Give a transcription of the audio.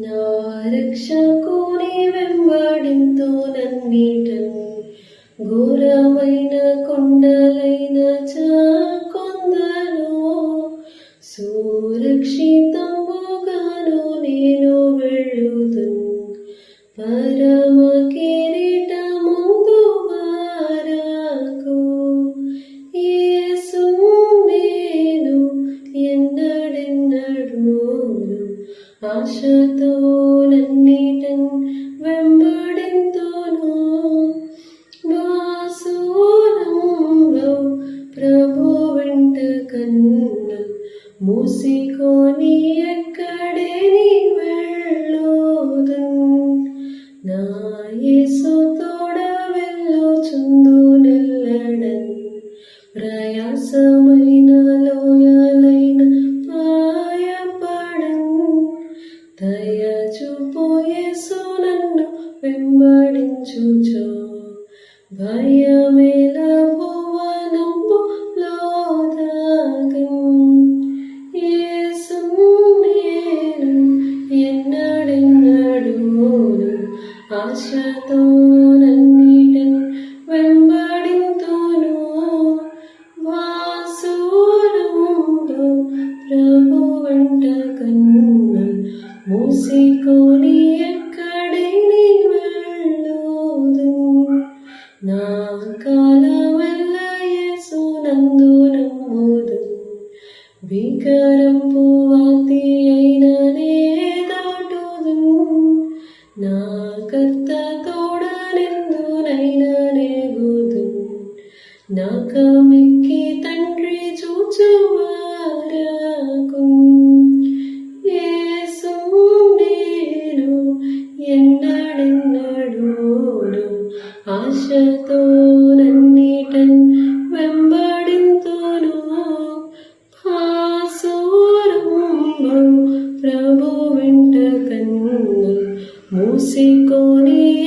నా రక్షకుని వెంబడింతు నన్నీటన్ ఘోరమైన కొండలైన చాకొందను. సురక్షితంబుగాను నేను వెళ్ళుతున్ పరమ ఆశతో నన్నిటన్ వెంబడింతును వాసురంలో ప్రభు వెంట కన్ను మూసికొని ఎక్కడే నీ వెళ్ళోదున్ నా యేసు తోడ వెళ్ళుచుందు నెల్లడన్ ప్రయాసమైన దయచూపోయేసు నన్ను వెంబడించుచో. భయమేల భువనంబు లోదాగన్ యేసు నేను ఎన్నడెన్నడూను ఆశతో మూసికొని ఎక్కడే నీ వెళ్ళోదు నా కాలవల్ల యేసు నందు నమ్ముదు. భీకరం పువాతి అయిన నే దాటుదు. నా కర్త తోడనెందునైనా నేగుదు. నా కమిక్కి తండ్రి ఆశతో నన్నిటన్ వెంబడింతును భాసురంబు ప్రభు వెంట కన్ను మూసికొని ఎక్క